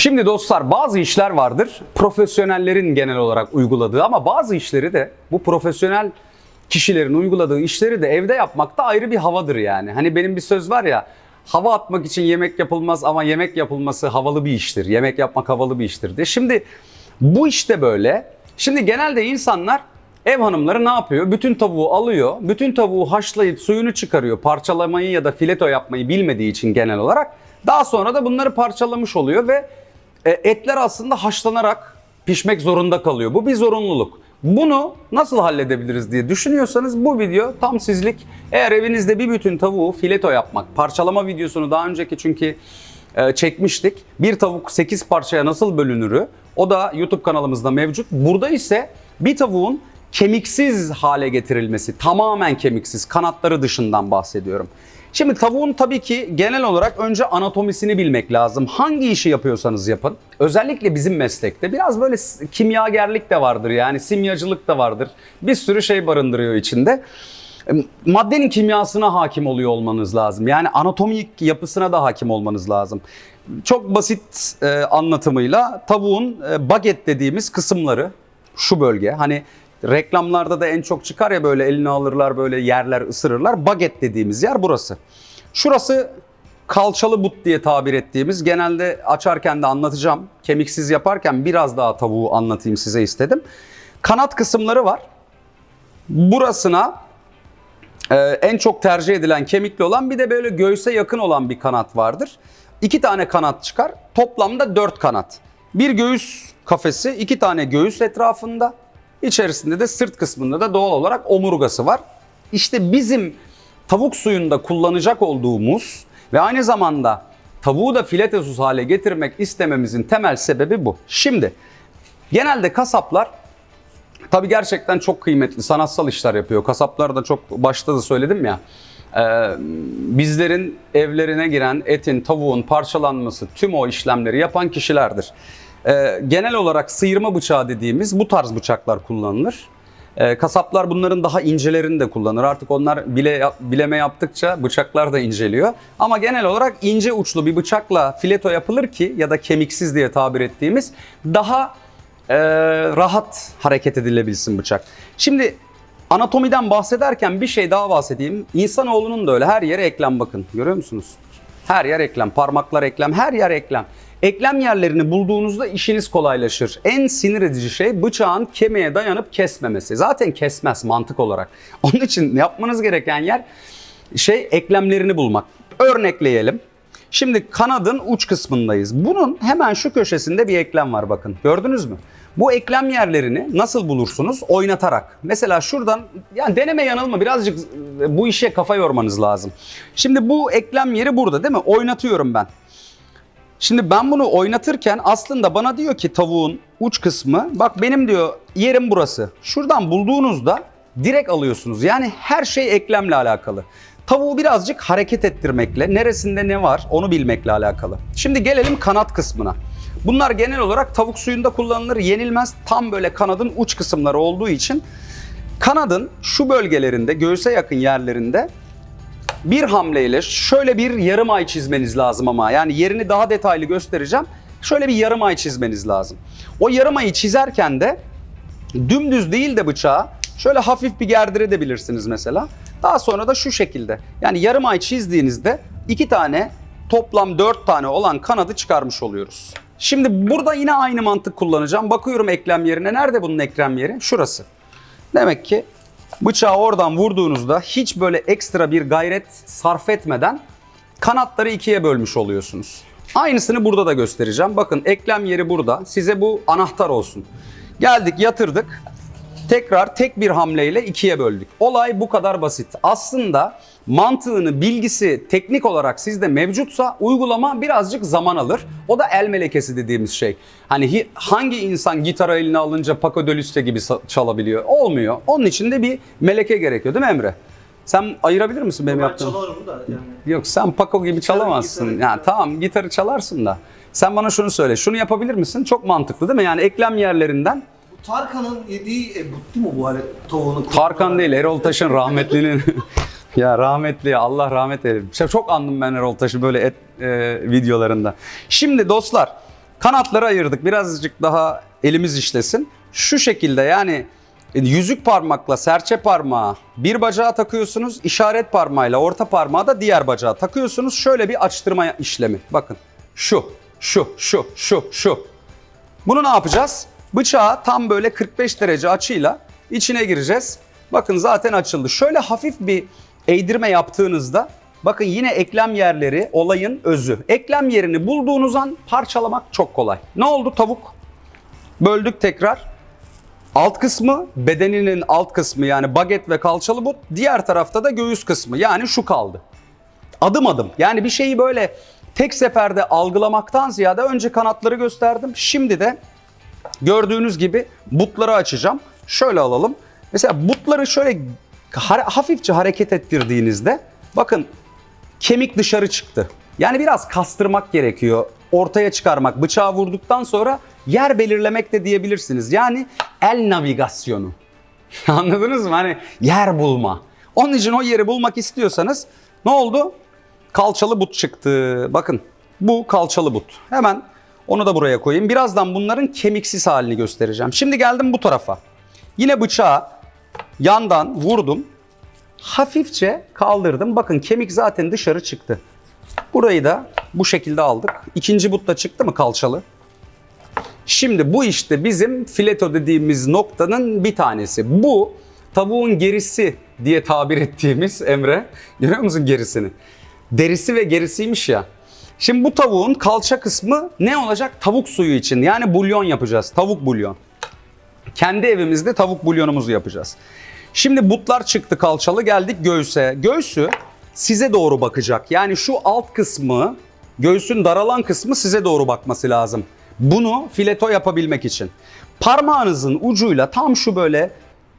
Şimdi dostlar bazı işler vardır profesyonellerin genel olarak uyguladığı ama bazı işleri de bu profesyonel kişilerin uyguladığı işleri de evde yapmakta ayrı bir havadır yani. Hani benim bir söz var ya hava atmak için yemek yapılmaz ama yemek yapılması havalı bir iştir. Yemek yapmak havalı bir iştir diye. Şimdi bu işte böyle. Şimdi genelde insanlar ev hanımları ne yapıyor? Bütün tavuğu alıyor. Bütün tavuğu haşlayıp suyunu çıkarıyor. Parçalamayı ya da fileto yapmayı bilmediği için genel olarak. Daha sonra da bunları parçalamış oluyor ve e, etler aslında haşlanarak pişmek zorunda kalıyor. Bu bir zorunluluk. Bunu nasıl halledebiliriz diye düşünüyorsanız bu video tam sizlik. Eğer evinizde bir bütün tavuğu fileto yapmak, parçalama videosunu daha önceki çünkü e, çekmiştik. Bir tavuk 8 parçaya nasıl bölünürü o da YouTube kanalımızda mevcut. Burada ise bir tavuğun kemiksiz hale getirilmesi, tamamen kemiksiz, kanatları dışından bahsediyorum. Şimdi tavuğun tabii ki genel olarak önce anatomisini bilmek lazım. Hangi işi yapıyorsanız yapın. Özellikle bizim meslekte biraz böyle kimyagerlik de vardır yani simyacılık da vardır. Bir sürü şey barındırıyor içinde. Maddenin kimyasına hakim oluyor olmanız lazım. Yani anatomik yapısına da hakim olmanız lazım. Çok basit e, anlatımıyla tavuğun e, baget dediğimiz kısımları şu bölge. Hani reklamlarda da en çok çıkar ya böyle eline alırlar böyle yerler ısırırlar. Baget dediğimiz yer burası. Şurası kalçalı but diye tabir ettiğimiz genelde açarken de anlatacağım. Kemiksiz yaparken biraz daha tavuğu anlatayım size istedim. Kanat kısımları var. Burasına ee, en çok tercih edilen kemikli olan bir de böyle göğse yakın olan bir kanat vardır. İki tane kanat çıkar. Toplamda dört kanat. Bir göğüs kafesi, iki tane göğüs etrafında. İçerisinde de sırt kısmında da doğal olarak omurgası var. İşte bizim tavuk suyunda kullanacak olduğumuz ve aynı zamanda tavuğu da filetesuz hale getirmek istememizin temel sebebi bu. Şimdi genelde kasaplar Tabii gerçekten çok kıymetli sanatsal işler yapıyor. Kasaplar da çok başta da söyledim ya. e, bizlerin evlerine giren etin, tavuğun parçalanması, tüm o işlemleri yapan kişilerdir. E, genel olarak sıyırma bıçağı dediğimiz bu tarz bıçaklar kullanılır. E, kasaplar bunların daha incelerini de kullanır. Artık onlar bile bileme yaptıkça bıçaklar da inceliyor. Ama genel olarak ince uçlu bir bıçakla fileto yapılır ki ya da kemiksiz diye tabir ettiğimiz daha e, rahat hareket edilebilsin bıçak. Şimdi anatomiden bahsederken bir şey daha bahsedeyim. İnsanoğlunun da öyle her yere eklem bakın. Görüyor musunuz? Her yer eklem, parmaklar eklem, her yer eklem. Eklem yerlerini bulduğunuzda işiniz kolaylaşır. En sinir edici şey bıçağın kemiğe dayanıp kesmemesi. Zaten kesmez mantık olarak. Onun için yapmanız gereken yer şey eklemlerini bulmak. Örnekleyelim. Şimdi kanadın uç kısmındayız. Bunun hemen şu köşesinde bir eklem var bakın. Gördünüz mü? Bu eklem yerlerini nasıl bulursunuz? Oynatarak. Mesela şuradan yani deneme yanılma birazcık bu işe kafa yormanız lazım. Şimdi bu eklem yeri burada değil mi? Oynatıyorum ben. Şimdi ben bunu oynatırken aslında bana diyor ki tavuğun uç kısmı bak benim diyor yerim burası. Şuradan bulduğunuzda direkt alıyorsunuz. Yani her şey eklemle alakalı. Tavuğu birazcık hareket ettirmekle, neresinde ne var onu bilmekle alakalı. Şimdi gelelim kanat kısmına. Bunlar genel olarak tavuk suyunda kullanılır, yenilmez. Tam böyle kanadın uç kısımları olduğu için kanadın şu bölgelerinde, göğüse yakın yerlerinde bir hamleyle şöyle bir yarım ay çizmeniz lazım ama yani yerini daha detaylı göstereceğim. Şöyle bir yarım ay çizmeniz lazım. O yarım ayı çizerken de dümdüz değil de bıçağı şöyle hafif bir gerdirebilirsiniz mesela. Daha sonra da şu şekilde. Yani yarım ay çizdiğinizde iki tane toplam dört tane olan kanadı çıkarmış oluyoruz. Şimdi burada yine aynı mantık kullanacağım. Bakıyorum eklem yerine. Nerede bunun eklem yeri? Şurası. Demek ki bıçağı oradan vurduğunuzda hiç böyle ekstra bir gayret sarf etmeden kanatları ikiye bölmüş oluyorsunuz. Aynısını burada da göstereceğim. Bakın eklem yeri burada. Size bu anahtar olsun. Geldik yatırdık. Tekrar tek bir hamleyle ikiye böldük. Olay bu kadar basit. Aslında mantığını, bilgisi teknik olarak sizde mevcutsa uygulama birazcık zaman alır. O da el melekesi dediğimiz şey. Hani hangi insan gitarı eline alınca Paco de Lucia gibi çalabiliyor? Olmuyor. Onun için de bir meleke gerekiyor değil mi Emre? Sen ayırabilir misin benim Ben yaptığım? çalarım da yani. Yok sen Paco gibi çalamazsın. gitarı, yani gitarı. tamam gitarı çalarsın da. Sen bana şunu söyle. Şunu yapabilir misin? Çok mantıklı değil mi? Yani eklem yerlerinden Tarkan'ın yediği e, buttu mu bu alet tavuğunu? Tarkan değil Erol Taş'ın rahmetlinin ya rahmetli Allah rahmet eylesin. Şey, Çok andım ben Erol Taş'ı böyle et e, videolarında. Şimdi dostlar Kanatları ayırdık. Birazcık daha elimiz işlesin. Şu şekilde yani e, yüzük parmakla serçe parmağı bir bacağa takıyorsunuz. işaret parmağıyla orta parmağı da diğer bacağa takıyorsunuz. Şöyle bir açtırma işlemi. Bakın şu, şu, şu, şu, şu. Bunu ne yapacağız? Bıçağı tam böyle 45 derece açıyla içine gireceğiz. Bakın zaten açıldı. Şöyle hafif bir eğdirme yaptığınızda bakın yine eklem yerleri olayın özü. Eklem yerini bulduğunuz an parçalamak çok kolay. Ne oldu tavuk? Böldük tekrar. Alt kısmı bedeninin alt kısmı yani baget ve kalçalı but. Diğer tarafta da göğüs kısmı yani şu kaldı adım adım. Yani bir şeyi böyle tek seferde algılamaktan ziyade önce kanatları gösterdim. Şimdi de gördüğünüz gibi butları açacağım. Şöyle alalım. Mesela butları şöyle hafifçe hareket ettirdiğinizde bakın kemik dışarı çıktı. Yani biraz kastırmak gerekiyor. Ortaya çıkarmak, bıçağı vurduktan sonra yer belirlemek de diyebilirsiniz. Yani el navigasyonu. Anladınız mı? Hani yer bulma. Onun için o yeri bulmak istiyorsanız ne oldu? Kalçalı but çıktı. Bakın bu kalçalı but. Hemen onu da buraya koyayım. Birazdan bunların kemiksiz halini göstereceğim. Şimdi geldim bu tarafa. Yine bıçağı yandan vurdum. Hafifçe kaldırdım. Bakın kemik zaten dışarı çıktı. Burayı da bu şekilde aldık. İkinci but da çıktı mı kalçalı? Şimdi bu işte bizim fileto dediğimiz noktanın bir tanesi. Bu tavuğun gerisi diye tabir ettiğimiz Emre. Görüyor musun gerisini? Derisi ve gerisiymiş ya. Şimdi bu tavuğun kalça kısmı ne olacak? Tavuk suyu için. Yani bulyon yapacağız. Tavuk bulyon. Kendi evimizde tavuk bulyonumuzu yapacağız. Şimdi butlar çıktı kalçalı geldik göğüse. Göğsü size doğru bakacak. Yani şu alt kısmı göğsün daralan kısmı size doğru bakması lazım. Bunu fileto yapabilmek için. Parmağınızın ucuyla tam şu böyle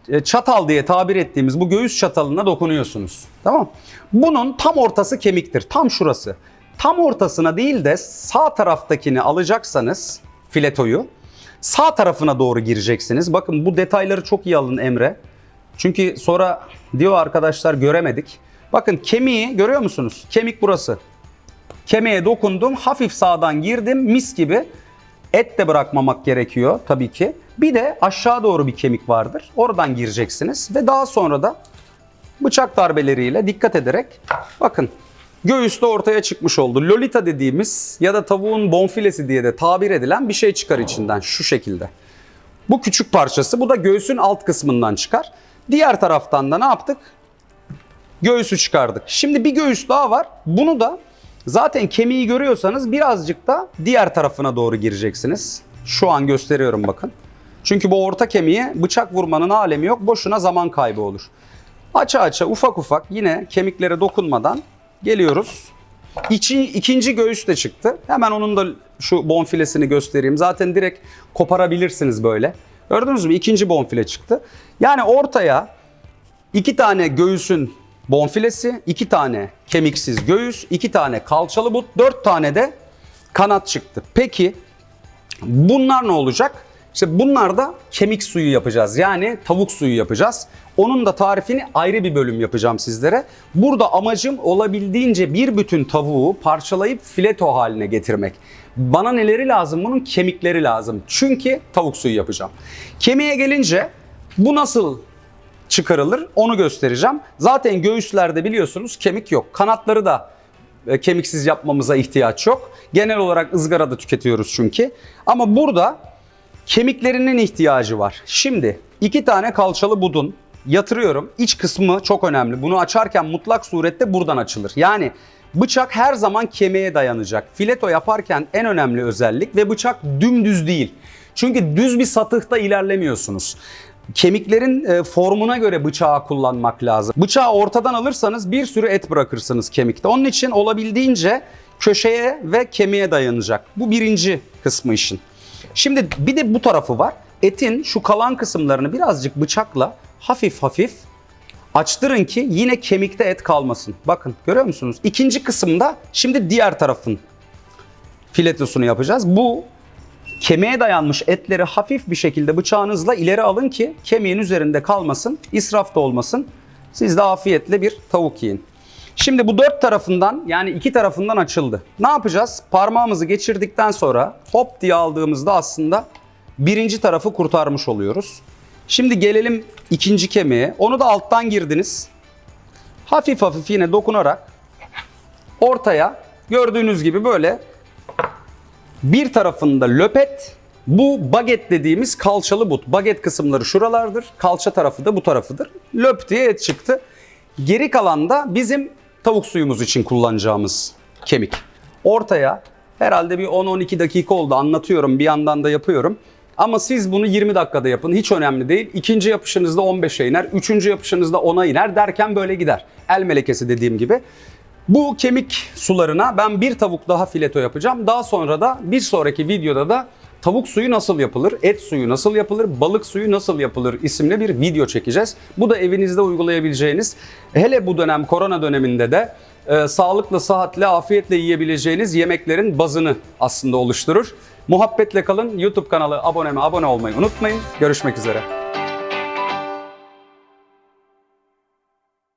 e, çatal diye tabir ettiğimiz bu göğüs çatalına dokunuyorsunuz. Tamam? Bunun tam ortası kemiktir. Tam şurası. Tam ortasına değil de sağ taraftakini alacaksanız filetoyu sağ tarafına doğru gireceksiniz. Bakın bu detayları çok iyi alın Emre. Çünkü sonra diyor arkadaşlar göremedik. Bakın kemiği görüyor musunuz? Kemik burası. Kemiğe dokundum. Hafif sağdan girdim. Mis gibi. Et de bırakmamak gerekiyor tabii ki. Bir de aşağı doğru bir kemik vardır. Oradan gireceksiniz ve daha sonra da bıçak darbeleriyle dikkat ederek bakın göğüs de ortaya çıkmış oldu. Lolita dediğimiz ya da tavuğun bonfilesi diye de tabir edilen bir şey çıkar içinden şu şekilde. Bu küçük parçası bu da göğsün alt kısmından çıkar. Diğer taraftan da ne yaptık? Göğüsü çıkardık. Şimdi bir göğüs daha var. Bunu da zaten kemiği görüyorsanız birazcık da diğer tarafına doğru gireceksiniz. Şu an gösteriyorum bakın. Çünkü bu orta kemiğe bıçak vurmanın alemi yok. Boşuna zaman kaybı olur. Aça aça ufak ufak yine kemiklere dokunmadan geliyoruz. İçi, ikinci göğüs de çıktı. Hemen onun da şu bonfilesini göstereyim. Zaten direkt koparabilirsiniz böyle. Gördünüz mü? İkinci bonfile çıktı. Yani ortaya iki tane göğüsün bonfilesi, iki tane kemiksiz göğüs, iki tane kalçalı but, dört tane de kanat çıktı. Peki Bunlar ne olacak? İşte bunlar da kemik suyu yapacağız. Yani tavuk suyu yapacağız. Onun da tarifini ayrı bir bölüm yapacağım sizlere. Burada amacım olabildiğince bir bütün tavuğu parçalayıp fileto haline getirmek. Bana neleri lazım? Bunun kemikleri lazım. Çünkü tavuk suyu yapacağım. Kemiğe gelince bu nasıl çıkarılır onu göstereceğim. Zaten göğüslerde biliyorsunuz kemik yok. Kanatları da e, kemiksiz yapmamıza ihtiyaç yok. Genel olarak ızgarada tüketiyoruz çünkü. Ama burada kemiklerinin ihtiyacı var. Şimdi iki tane kalçalı budun yatırıyorum. İç kısmı çok önemli. Bunu açarken mutlak surette buradan açılır. Yani bıçak her zaman kemiğe dayanacak. Fileto yaparken en önemli özellik ve bıçak dümdüz değil. Çünkü düz bir satıhta ilerlemiyorsunuz. Kemiklerin e, formuna göre bıçağı kullanmak lazım. Bıçağı ortadan alırsanız bir sürü et bırakırsınız kemikte. Onun için olabildiğince köşeye ve kemiğe dayanacak. Bu birinci kısmı işin. Şimdi bir de bu tarafı var. Etin şu kalan kısımlarını birazcık bıçakla hafif hafif açtırın ki yine kemikte et kalmasın. Bakın görüyor musunuz? İkinci kısımda şimdi diğer tarafın filetosunu yapacağız. Bu kemiğe dayanmış etleri hafif bir şekilde bıçağınızla ileri alın ki kemiğin üzerinde kalmasın, israf da olmasın. Siz de afiyetle bir tavuk yiyin. Şimdi bu dört tarafından yani iki tarafından açıldı. Ne yapacağız? Parmağımızı geçirdikten sonra hop diye aldığımızda aslında birinci tarafı kurtarmış oluyoruz. Şimdi gelelim ikinci kemiğe. Onu da alttan girdiniz. Hafif hafif yine dokunarak ortaya gördüğünüz gibi böyle bir tarafında löpet, bu baget dediğimiz kalçalı but. Baget kısımları şuralardır, kalça tarafı da bu tarafıdır. Löp diye et çıktı. Geri kalan da bizim tavuk suyumuz için kullanacağımız kemik. Ortaya herhalde bir 10-12 dakika oldu anlatıyorum bir yandan da yapıyorum. Ama siz bunu 20 dakikada yapın hiç önemli değil. İkinci yapışınızda 15'e iner, üçüncü yapışınızda 10'a iner derken böyle gider. El melekesi dediğim gibi. Bu kemik sularına ben bir tavuk daha fileto yapacağım. Daha sonra da bir sonraki videoda da tavuk suyu nasıl yapılır, et suyu nasıl yapılır, balık suyu nasıl yapılır isimli bir video çekeceğiz. Bu da evinizde uygulayabileceğiniz, hele bu dönem korona döneminde de e, sağlıklı, sıhhatle, afiyetle yiyebileceğiniz yemeklerin bazını aslında oluşturur. Muhabbetle kalın. YouTube kanalı aboneme abone olmayı unutmayın. Görüşmek üzere.